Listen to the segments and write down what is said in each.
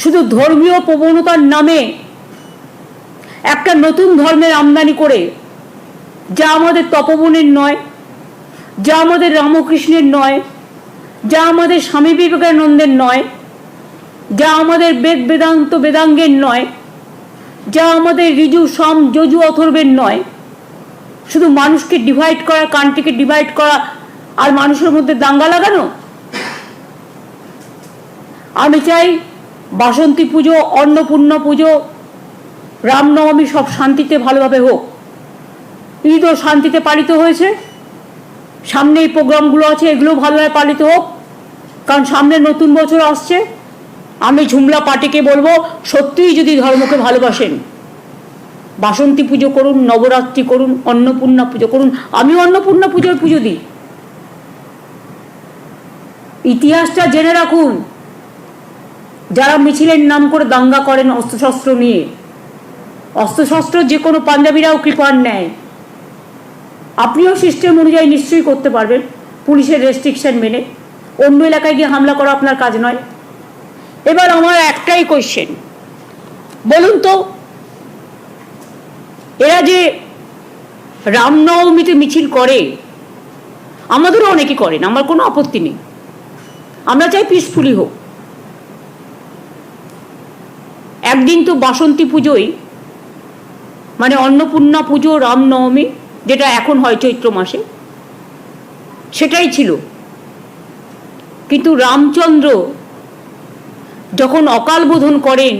শুধু ধর্মীয় প্রবণতার নামে একটা নতুন ধর্মের আমদানি করে, যা আমাদের তপবনের নয়, যা আমাদের রামকৃষ্ণের নয়, যা আমাদের স্বামী বিবেকানন্দের নয়, যা আমাদের বেদ বেদান্ত বেদাঙ্গের নয়, যা আমাদের ঋজু সম, যজু অথর্বের নয়। শুধু মানুষকে ডিভাইড করা, কান্ট্রিকে ডিভাইড করা, আর মানুষের মধ্যে দাঙ্গা লাগানো? আমি চাই বাসন্তী পুজো, অন্নপূর্ণা পুজো, রামনবমী সব শান্তিতে ভালোভাবে হোক। ঈদও শান্তিতে পালিত হয়েছে। সামনে এই প্রোগ্রামগুলো আছে এগুলো ভালোভাবে পালিত হোক। কারণ সামনে নতুন বছর আসছে। আমি ঝুমলা পার্টিকে বলব, সত্যিই যদি ধর্মকে ভালোবাসেন, বাসন্তী পুজো করুন, নবরাত্রি করুন, অন্নপূর্ণা পুজো করুন আমি অন্নপূর্ণা পুজোর পুজো দিই। ইতিহাসটা জেনে রাখুন যারা মিছিলের নাম করে দাঙ্গা করেন অস্ত্রশস্ত্র নিয়ে। অস্ত্রশস্ত্র যে কোনো পাঞ্জাবিরাও কৃপার নেয় আপনিও সিস্টেম অনুযায়ী নিশ্চয়ই করতে পারবেন পুলিশের রেস্ট্রিকশন মেনে। অন্য এলাকায় গিয়ে হামলা করা আপনার কাজ নয়। এবার আমার একটাই কোয়েশ্চেন বলুন তো, এরা যে রামনবমীতে মিছিল করে, আমাদেরও অনেকে করেন, আমার কোনো আপত্তি নেই। আমরা চাই পিসফুলি হোক। একদিন তো বাসন্তী পুজোই মানে অন্নপূর্ণা পুজো, রামনবমী, যেটা এখন হয় চৈত্র মাসে, সেটাই ছিল। কিন্তু রামচন্দ্র যখন অকাল বোধন করেন,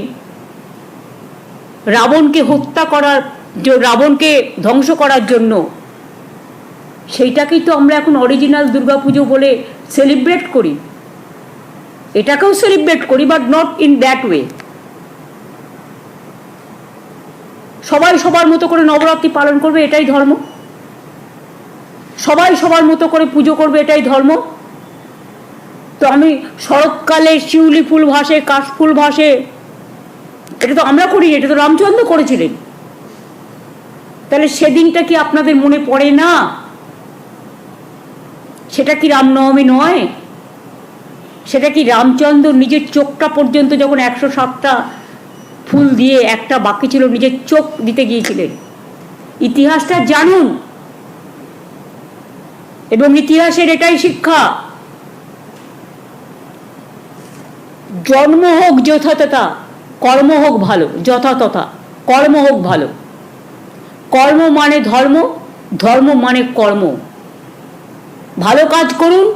রাবণকে হত্যা করার রাবণকে ধ্বংস করার জন্য, সেইটাকেই তো আমরা এখন অরিজিনাল দুর্গাপুজো বলে সেলিব্রেট করি। এটাকেও সেলিব্রেট করি but not in that way সবাই সবার মতো করে নবরাত্রি পালন করবে, এটাই ধর্ম। সবাই সবার মতো করে পুজো করবে, এটাই ধর্ম। তো আমি শরৎকালে শিউলি ফুল ভাসে কাশফুল ভাসে, এটা তো আমরা করি, এটা তো রামচন্দ্র করেছিলেন। তাহলে সেদিনটা কি আপনাদের মনে পড়ে না? সেটা কি রামনবমী নয়? সেটা কি রামচন্দ্র নিজের চোখটা পর্যন্ত যখন একশো সাতটা ফুল দিয়ে একটা বাকি ছিল, নিজের চোখ দিতে গিয়েছিলেন। ইতিহাসটা জানুন। এবং ইতিহাসের এটাই শিক্ষা। জন্ম হোক যথাতথা, কর্ম হোক ভালো, যথাতথা, কর্ম হোক ভালো। কর্ম মানে ধর্ম ধর্ম মানে কর্ম। ভালো কাজ করুন,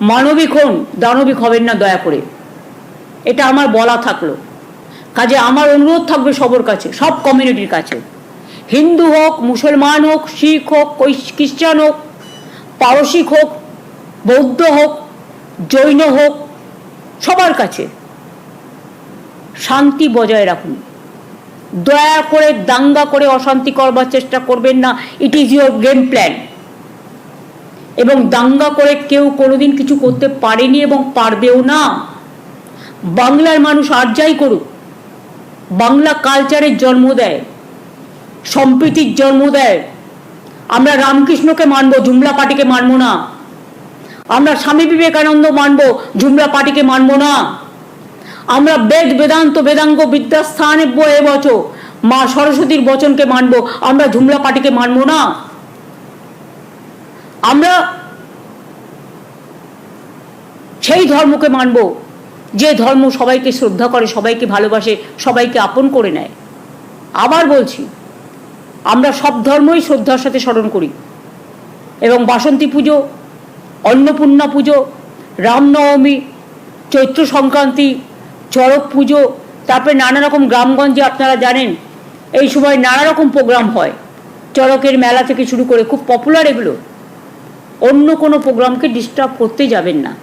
মানবিক হন, দানবিক হবেন না দয়া করে। এটা আমার বলা থাকল। কাজে আমার অনুরোধ থাকবে সবার কাছে, সব কমিউনিটির কাছে। হিন্দু হোক, মুসলমান হোক, শিখ হোক খ্রিস্টান হোক, পারসিক হোক, বৌদ্ধ হোক, জৈন হোক, সবার কাছে শান্তি বজায় রাখুন। দয়া করে, দাঙ্গা করে অশান্তি করবার চেষ্টা করবেন না। It is your game plan এবং দাঙ্গা করে কেউ কোনোদিন কিছু করতে পারেনি এবং পারবেও না। বাংলার মানুষ আর যাই করুক বাংলা কালচারের জন্ম দেয়, সম্প্রীতির জন্ম দেয়। আমরা রামকৃষ্ণকে মানবো, জুমলা পার্টিকে মানবো না। আমরা স্বামী বিবেকানন্দ মানবো, জুমলা পার্টিকে মানবো না। আমরা বেদ, বেদান্ত, বেদাঙ্গ বিদ্যাস্থানে বয়ে বচো, মা সরস্বতীর বচনকে মানবো, আমরা ঝুমলা পার্টিকে মানবো না। আমরা সেই ধর্মকে মানব। যে ধর্ম সবাইকে শ্রদ্ধা করে, সবাইকে ভালোবাসে, সবাইকে আপন করে নেয়। আবার বলছি, আমরা সব ধর্মই শ্রদ্ধার সাথে স্মরণ করি। এবং বাসন্তী পুজো, অন্নপূর্ণা পুজো, রামনবমী, চৈত্র সংক্রান্তি, চড়ক পুজো, তারপরে নানা রকম গ্রামগঞ্জে আপনারা জানেন, এই সময় নানা রকম প্রোগ্রাম হয়। চড়কের মেলা থেকে শুরু করে খুব পপুলার এগুলো। অন্য কোনো প্রোগ্রামকে ডিস্টার্ব করতে যাবেন না।